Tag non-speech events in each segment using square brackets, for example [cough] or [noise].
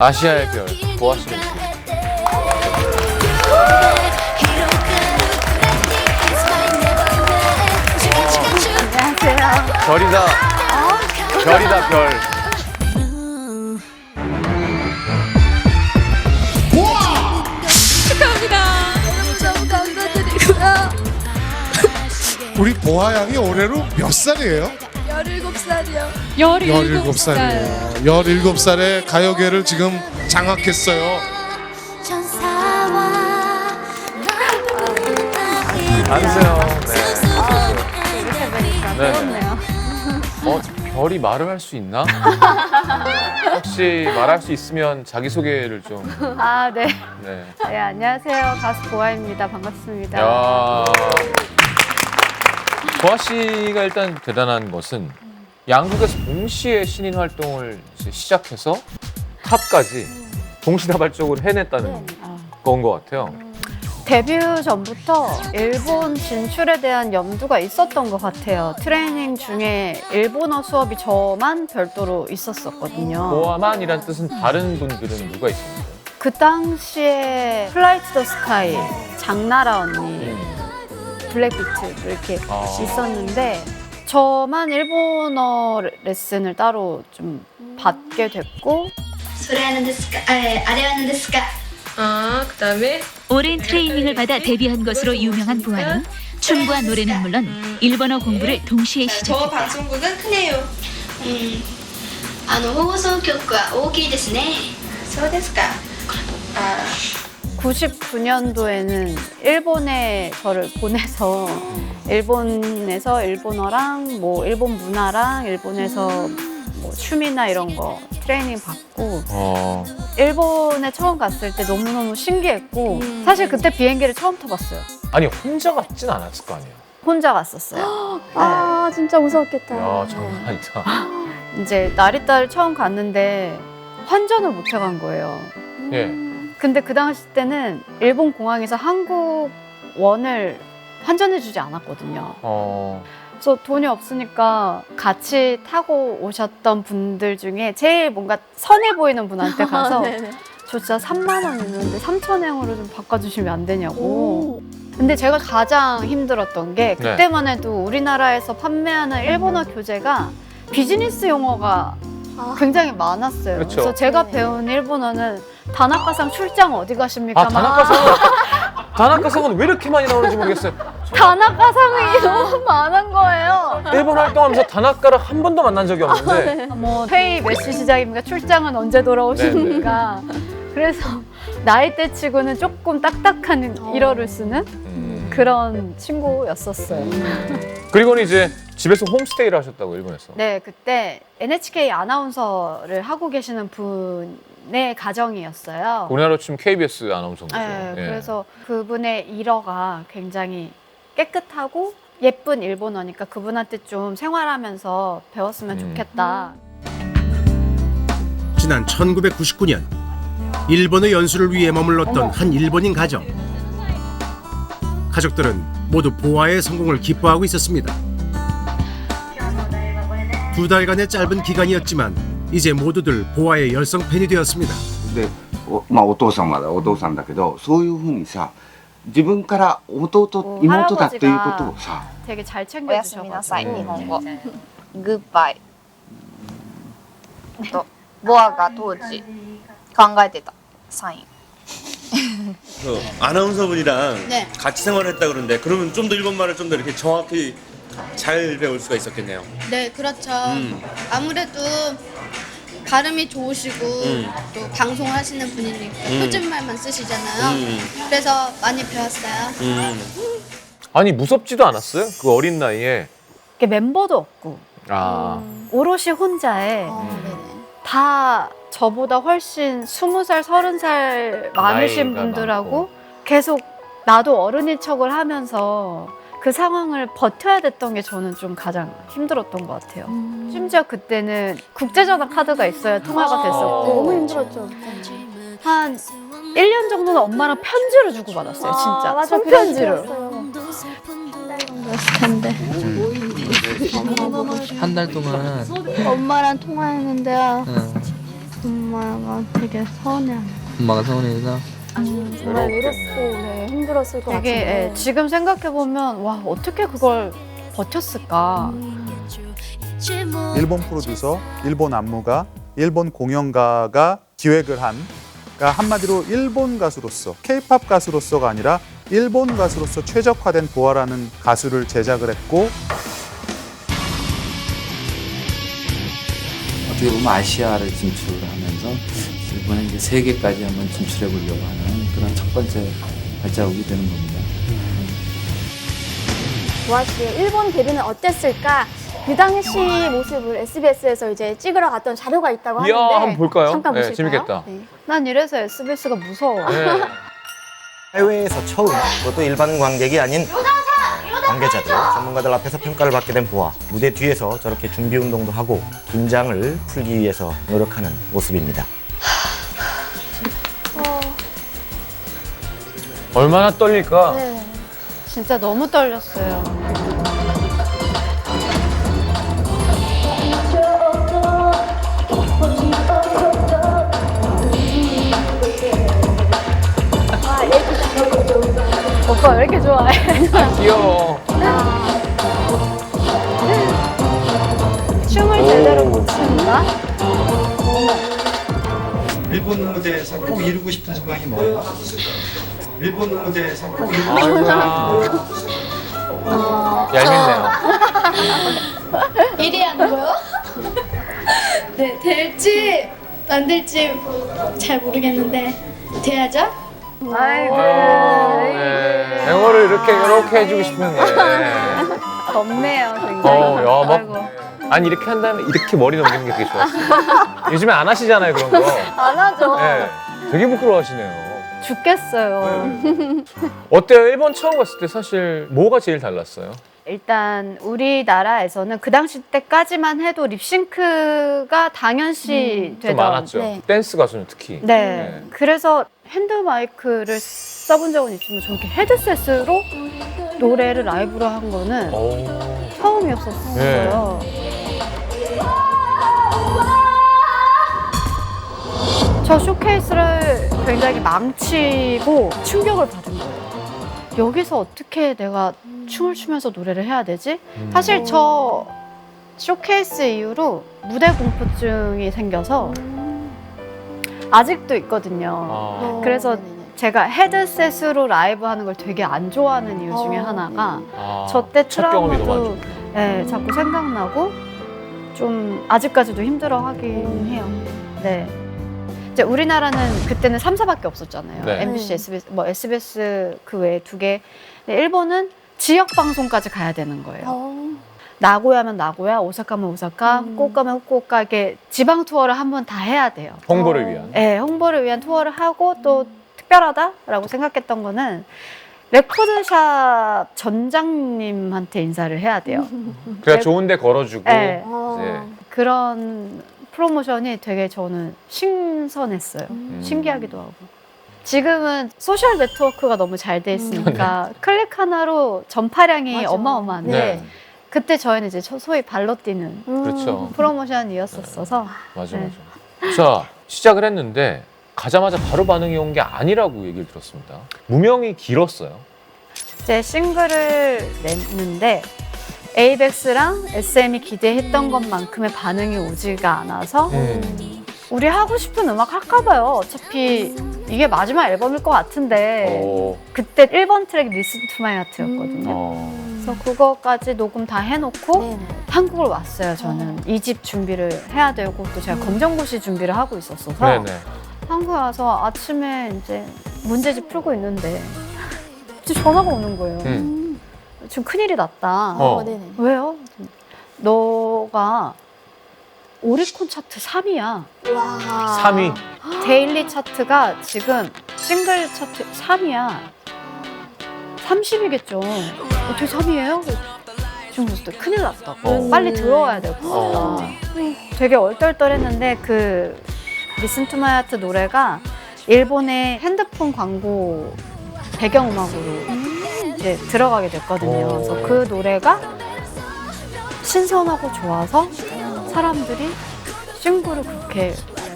아시아의 별 보아 씨. 안녕하세요. 별이다. 별이다 별. 너무 감사드리고요. 우리 보아 양이 올해로 몇 살이에요? 17살이요. 17살이에요. 17살에 가요계를 지금 장악했어요. 앉으세요. 네. 네. 어, 별이 말을 할 수 있나? 혹시 말할 수 있으면 자기 소개를 좀. 아, 네. 네. 네, 안녕하세요. 가수 보아입니다. 반갑습니다. 야. 보아 씨가 일단 대단한 것은 양국에서 동시에 신인 활동을 이제 시작해서 탑까지 동시다발적으로 해냈다는 건 것 같아요. 데뷔 전부터 일본 진출에 대한 염두가 있었던 것 같아요. 트레이닝 중에 일본어 수업이 저만 별도로 있었었거든요. 보아만이란 뜻은 다른 분들은 누가 있습니까? 그 당시에 플라이 투 더 스카이, 장나라 언니, 블랙비트 이렇게 아. 있었는데 저만 일본어 레슨을 따로 좀 받게 됐고 それは何ですかえーあれは何ですか 아, 그다음에 오랜 트레이닝을 받아 데뷔한 것으로 유명한 보아는 춤과 노래는 물론 일본어 공부를 동시에 저 시작했다. 방송국은 크네요. うんあの放送局は大きいですね 소데스까? 아, 99년도에는 일본에 저를 보내서 일본에서 일본어랑 뭐 일본 문화랑 일본에서 뭐 춤이나 이런 거 트레이닝 받고 어, 일본에 처음 갔을 때 너무너무 신기했고 사실 그때 비행기를 처음 타봤어요. 아니 혼자 갔진 않았을 거 아니에요. 혼자 갔었어요. [gasps] 아 진짜 무서웠겠다. 야 장난 아니다. 네. 이제 나리타를 처음 갔는데 환전을 못 해간 거예요. 예. 근데 그 당시 때는 일본 공항에서 한국 원을 환전해주지 않았거든요. 어, 그래서 돈이 없으니까 같이 타고 오셨던 분들 중에 제일 뭔가 선해 보이는 분한테 [laughs] 가서 네네. 저 진짜 3만 원 있는데 3천 행으로 좀 바꿔주시면 안 되냐고. 근데 제가 가장 힘들었던 게 네. 그때만 해도 우리나라에서 판매하는 일본어 교재가 비즈니스 용어가 아. 굉장히 많았어요. 그쵸. 래서 제가 배운 일본어는 다나카상 출장 어디 가십니까? 아 다나카상은 다나카상은 [laughs] 왜 이렇게 많이 나오는지 모르겠어요. 다나카상이 너무 많은 거예요. 일본 활동하면서 다나카를 한 번도 만난 적이 없는데 뭐 회의 몇 시 시작입니까? 출장은 언제 돌아오십니까? 그래서 나이대 치고는 조금 딱딱한 일어를 쓰는 음. 그런 친구였었어요. 그리고는 이제 집에서 홈스테이를 하셨다고 일본에서. 네, 그때 NHK 아나운서를 하고 계시는 분 의 가정이었어요. 우리나라로 치면 KBS 아나운서인 거죠. 네, 예. 그래서 그분의 일어가 굉장히 깨끗하고 예쁜 일본어니까 그분한테 좀 생활하면서 배웠으면 음. 좋겠다. 지난 1999년 일본의 연수를 위해 머물렀던 한 일본인 가정. 가족들은 모두 보아의 성공을 기뻐하고 있었습니다. 두 달간의 짧은 기간이었지만 이제 모두들 보아의 열성 팬이 되었습니다.でおまあお父さんまだお父さんだけどそういうふうにさ自分から弟お妹だっていうことをさ 되게 잘 おやすみなさい、 챙겨주셔가지고 日本語。グッバイ。と、ボアが当時考えてたサイン。 그 아나운서분이랑 네. 같이 생활했다 그러는데 그러면 좀 더 일본말을 좀 더 이렇게 정확히 잘 배울 수가 있었겠네요. 네 그렇죠 음. 아무래도 발음이 좋으시고 음. 또 방송하시는 분이니까 음. 표준말만 쓰시잖아요 음. 그래서 많이 배웠어요 음. 아니 무섭지도 않았어요? 그 어린 나이에. 이렇게 멤버도 없고 아. 오롯이 혼자에 어, 네네. 다 저보다 훨씬 스무 살 서른 살 많으신 나이가 분들하고 계속 나도 어른인 척을 하면서 그 상황을 버텨야 됐던 게 저는 좀 가장 힘들었던 것 같아요. 심지어 그때는 국제전화 카드가 있어야 통화가 됐었고 너무 힘들었죠. 한 1년 정도는 엄마랑 편지를 주고 받았어요. 진짜 아, 맞아, 손편지를. 그랬어요. 한달 동안 엄마랑 통화했는데 요. 응. 엄마가 되게 서운해하는 엄마가 서운해서 정말 외롭고 네, 힘들었을 것 되게 같은데 예, 지금 생각해 보면 와 어떻게 그걸 버텼을까. 일본 프로듀서, 일본 안무가, 일본 공연가가 기획을 한 그러니까 한마디로 일본 가수로서 K-팝 가수로서가 아니라 일본 가수로서 최적화된 보아라는 가수를 제작을 했고 어떻게 보면 아시아를 진출을 하면서 일본에 이제 세계까지 한번 진출해 보려고 하는 그런 첫 번째 발자국이 되는 겁니다. 보아 씨의 일본 데뷔는 어땠을까? 그 당시 모습을 SBS에서 이제 찍으러 갔던 자료가 있다고 하는데 이야 한번 볼까요? 잠깐 네, 보실까요? 재밌겠다. 네. 난 이래서 SBS가 무서워. 네. [laughs] 해외에서 처음 그것도 일반 관객이 아닌 관계자들, 전문가들 앞에서 평가를 받게 된 보아 무대 뒤에서 저렇게 준비 운동도 하고 긴장을 풀기 위해서 노력하는 모습입니다. 얼마나 떨릴까? 네. 진짜 너무 떨렸어요. 오빠 왜 이렇게 좋아해? 아, [laughs] 귀여워. 춤을 제대로 못 춘다? 일본 무대에서 꼭 이루고 싶은 소망이 뭐예요? 일본 꼭 이루고 아이고야. 얄밉네요. 일이 하는 거요? 네, 될지 안 될지 잘 모르겠는데 돼야죠? 아이고. 네. 영어를 이렇게 이렇게 해주고 싶은데. 덥네요, 굉장히. 어, 야, 막 아이고. 아니 이렇게 한 다음에 이렇게 머리 넘기는 게 되게 좋았어요. 요즘에 안 하시잖아요 그런 거. 안 하죠. 네, 되게 부끄러워하시네요. 죽겠어요. [laughs] 어때요? 일본 처음 갔을 때 사실 뭐가 제일 달랐어요? 일단 우리나라에서는 그 당시 때까지만 해도 립싱크가 당연시 좀 되던 많았죠. 네. 댄스 가수는 특히. 네. 그래서 핸드 마이크를 써본 적은 있지만 저렇게 헤드셋으로 노래를 라이브로 한 거는 오. 처음이었었어요. 저 쇼케이스를 굉장히 망치고 충격을 받은 거예요. 여기서 어떻게 내가 춤을 추면서 노래를 해야 되지? 사실 저 쇼케이스 이후로 무대 공포증이 생겨서 아직도 있거든요. 아. 그래서 제가 헤드셋으로 라이브 하는 걸 되게 안 좋아하는 이유 중에 어, 하나가 아, 저 때 첫 경험이 너무 안 트라우마도 예, 자꾸 생각나고 좀 아직까지도 힘들어 하긴 해요. 네. 이제 우리나라는 그때는 3사밖에 없었잖아요. 네. MBC, SBS, 뭐 SBS 그 외에 두 개. 근데 일본은 지역 방송까지 가야 되는 거예요. 어. 나고야면 나고야, 오사카면 오사카, 음. 후쿠오카면 후쿠오카 이렇게 지방 투어를 한 번 다 해야 돼요. 홍보를 어. 위한. 네, 홍보를 위한 투어를 하고 또 특별하다라고 생각했던 거는 레코드샵 전장님한테 인사를 해야 돼요. [laughs] 그래야 좋은데 걸어주고. 네. 어. 그런 프로모션이 되게 저는 신선했어요. 음. 신기하기도 하고. 지금은 소셜 네트워크가 너무 잘 돼 있으니까 [laughs] 클릭 하나로 전파량이 맞아. 어마어마한데 네. 그때 저희는 이제 소위 발로 뛰는 음. 그렇죠. 프로모션이었었어서 맞아 네. 맞아. 자 시작을 했는데 가자마자 바로 반응이 온 게 아니라고 얘기를 들었습니다. 무명이 길었어요. 이제 싱글을 냈는데 에이벡스랑 SM이 기대했던 것만큼의 반응이 오지가 않아서 음. 우리 하고 싶은 음악 할까 봐요. 어차피 이게 마지막 앨범일 것 같은데 어. 그때 1번 트랙이 Listen to My Heart였거든요. 어. 그래서 그거까지 녹음 다 해놓고 네네. 한국을 왔어요. 저는 이 집 준비를 해야 되고 또 제가 검정고시 준비를 하고 있었어서 네네. 한국에 와서 아침에 이제 문제집 풀고 있는데 [laughs] 갑자기 전화가 오는 거예요. 음. 지금 큰일이 났다. 어. 어, 네네. 왜요? 너가 오리콘 차트 3위야. 와. 3위. 데일리 차트가 지금 싱글 차트 3위야. 30이겠죠. 어떻게 3위예요? 지금 무슨 또 큰일 났다. 어. 빨리 들어와야 될것 같다. 어. 되게 얼떨떨했는데 그 리슨 투 마이 하트 노래가 일본의 핸드폰 광고 배경음악으로 이제 들어가게 됐거든요. 오. 그래서 그 노래가 신선하고 좋아서 사람들이 싱글을 그렇게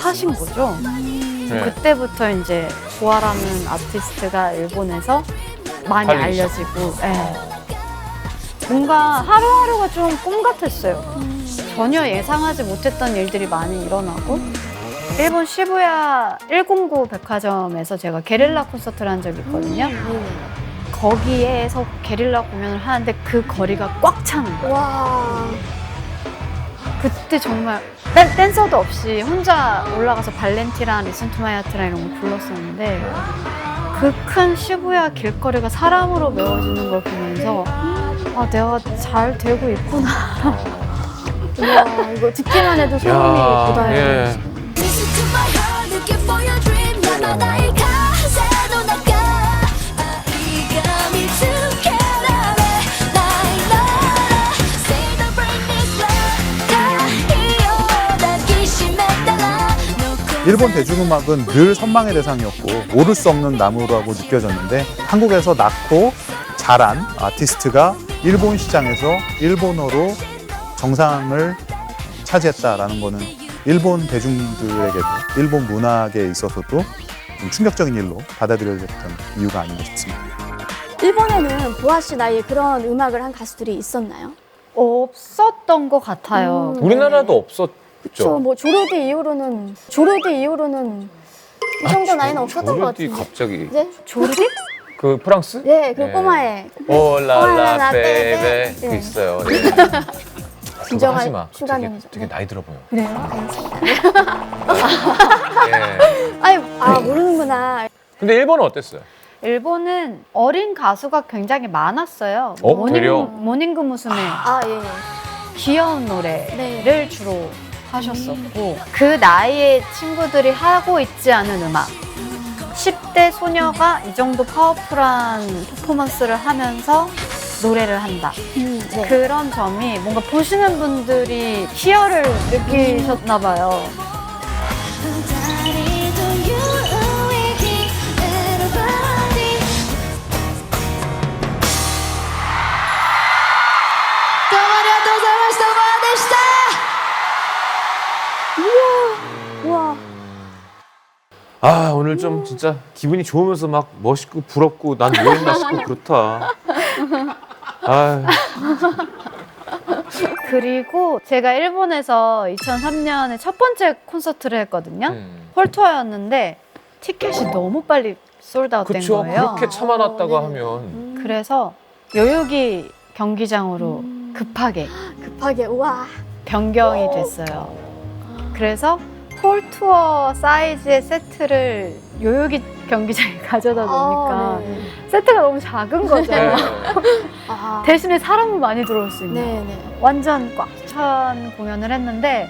하신 거죠. 네. 그때부터 이제 보아라는 아티스트가 일본에서 많이 팔리기 알려지고 예. 뭔가 하루하루가 좀 꿈 같았어요. 전혀 예상하지 못했던 일들이 많이 일어나고 일본 시부야 109 백화점에서 제가 게릴라 콘서트를 한 적이 있거든요. 거기에서 게릴라 공연을 하는데 그 거리가 꽉 차는 거예요. 와. 그때 정말 댄, 댄서도 없이 혼자 올라가서 발렌티랑 리슨 투 마이 하트랑 이런 거 불렀었는데 그 큰 시부야 길거리가 사람으로 메워지는 걸 보면서 아 내가 잘 되고 있구나 와, 이거 듣기만 해도 소름이 야, 돋아요. 예. 일본 대중음악은 늘 선망의 대상이었고 오를 수 없는 나무라고 느껴졌는데 한국에서 낳고 자란 아티스트가 일본 시장에서 일본어로 정상을 차지했다라는 거는 일본 대중들에게도 일본 문학에 있어서도 좀 충격적인 일로 받아들여졌던 이유가 아닌가 싶습니다. 일본에는 보아 씨 나이에 그런 음악을 한 가수들이 있었나요? 없었던 것 같아요. 우리나라도 없었 죠. 저뭐 조르디 이후로는 조르디 이후로는 이 정도 나이는 없었던 것 조르디 같은데. 갑자기 네? 조르디? 그 프랑스? 네, 그 네. 꼬마애. 올라라, 베베 베베. 그 네. 있어요. [laughs] 네. 그거 진정한 하지 마. 슈가 되게. 되게 나이 들어 보여. 그래요? 예. [laughs] 아니, 아 모르는구나. 근데 일본은 어땠어요? 일본은 어린 가수가 굉장히 많았어요. 어, 되려? 모닝, 그 무스메 아, 예. 예. 귀여운 노래를 네. 주로 하셨었고 그 나이의 친구들이 하고 있지 않은 음악. 10대 소녀가 이 정도 파워풀한 퍼포먼스를 하면서 노래를 한다. 음, 네. 그런 점이 뭔가 보시는 분들이 희열을 느끼셨나 봐요 아 오늘 좀 진짜 기분이 좋으면서 막 멋있고 부럽고 난뭐 했나 싶고 그렇다. 아 그리고 제가 일본에서 2003년에 첫 번째 콘서트를 했거든요. 음. 홀투어였는데 티켓이 너무 빨리 솔드아웃된 거예요. 그렇게 참아놨다고 하면. 그래서 요요기 경기장으로 급하게 [gasps] 급하게. 우와. 변경이 됐어요. 그래서 홀 투어 사이즈의 세트를 요요기 경기장에 [laughs] 가져다 놓으니까 아, 네. 세트가 너무 작은 거죠. 네. [laughs] 아. 대신에 사람은 많이 들어올 수 있는 네, 네. 완전 꽉 찬 공연을 했는데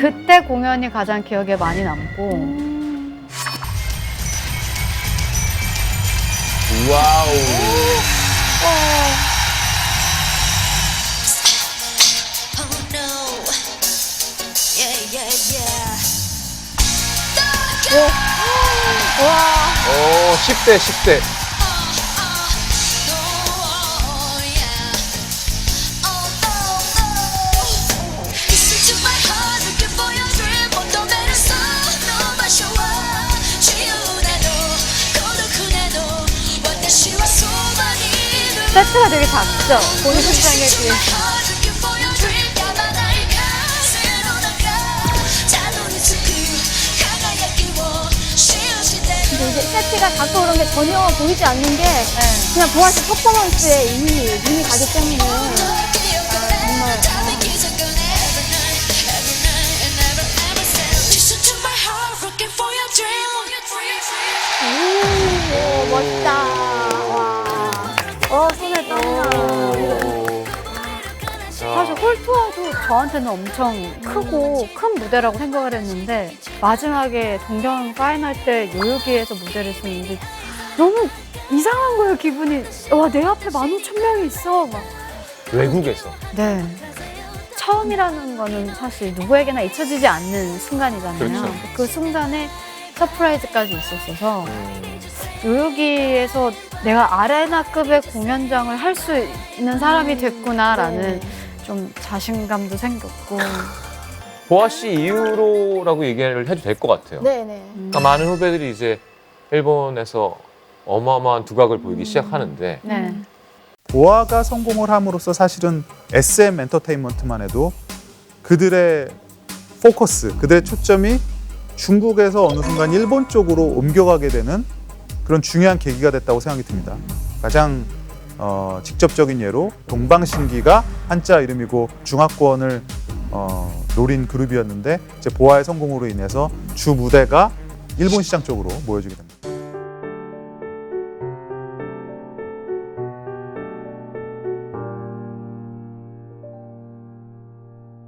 그때 공연이 가장 기억에 많이 남고 와우. 오 10대 10대. 세트가 되게 작죠. 본인장에 비해 이제 세트가 작고 그런 게 전혀 보이지 않는 게 그냥 보아 씨 퍼포먼스에 이미 눈이 가기 때문에 사실 홀투어도 저한테는 엄청 크고 큰 무대라고 생각을 했는데 마지막에 동경 파이널 때 요요기에서 무대를 쓰는데 너무 이상한 거예요 기분이 와 내 앞에 15,000명이 있어 막 외국에서. 네. 처음이라는 거는 사실 누구에게나 잊혀지지 않는 순간이잖아요. 그렇죠. 그 순간에 서프라이즈까지 있었어서 음. 요요기에서 내가 아레나급의 공연장을 할 수 있는 사람이 됐구나라는 네. 좀 자신감도 생겼고 보아 씨 이후로라고 얘기를 해도 될 것 같아요. 네네. 그러니까 많은 후배들이 이제 일본에서 어마어마한 두각을 보이기 시작하는데 네. 보아가 성공을 함으로써 사실은 SM 엔터테인먼트만 해도 그들의 포커스, 그들의 초점이 중국에서 어느 순간 일본 쪽으로 옮겨가게 되는 그런 중요한 계기가 됐다고 생각이 듭니다. 가장 어, 직접적인 예로 동방신기가 한자 이름이고 중화권을 어, 노린 그룹이었는데 이제 보아의 성공으로 인해서 주 무대가 일본 시장 쪽으로 모여지게 됩니다.